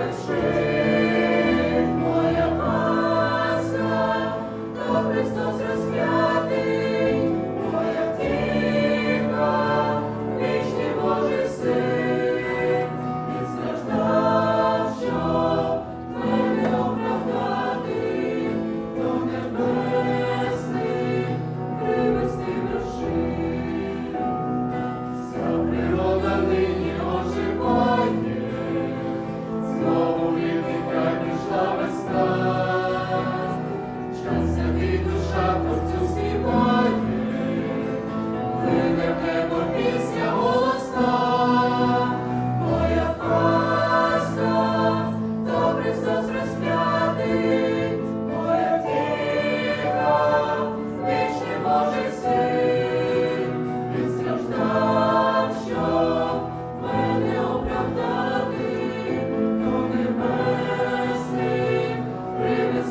that strength.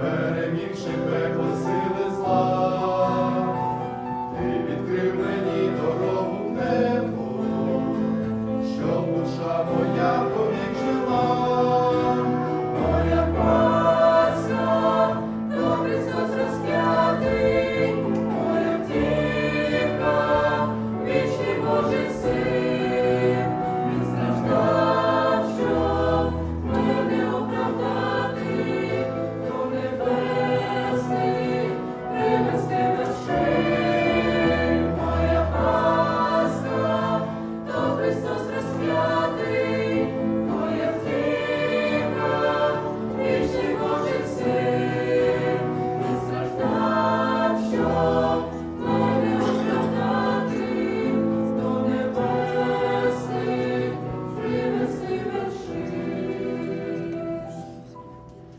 перемігши пекло сили.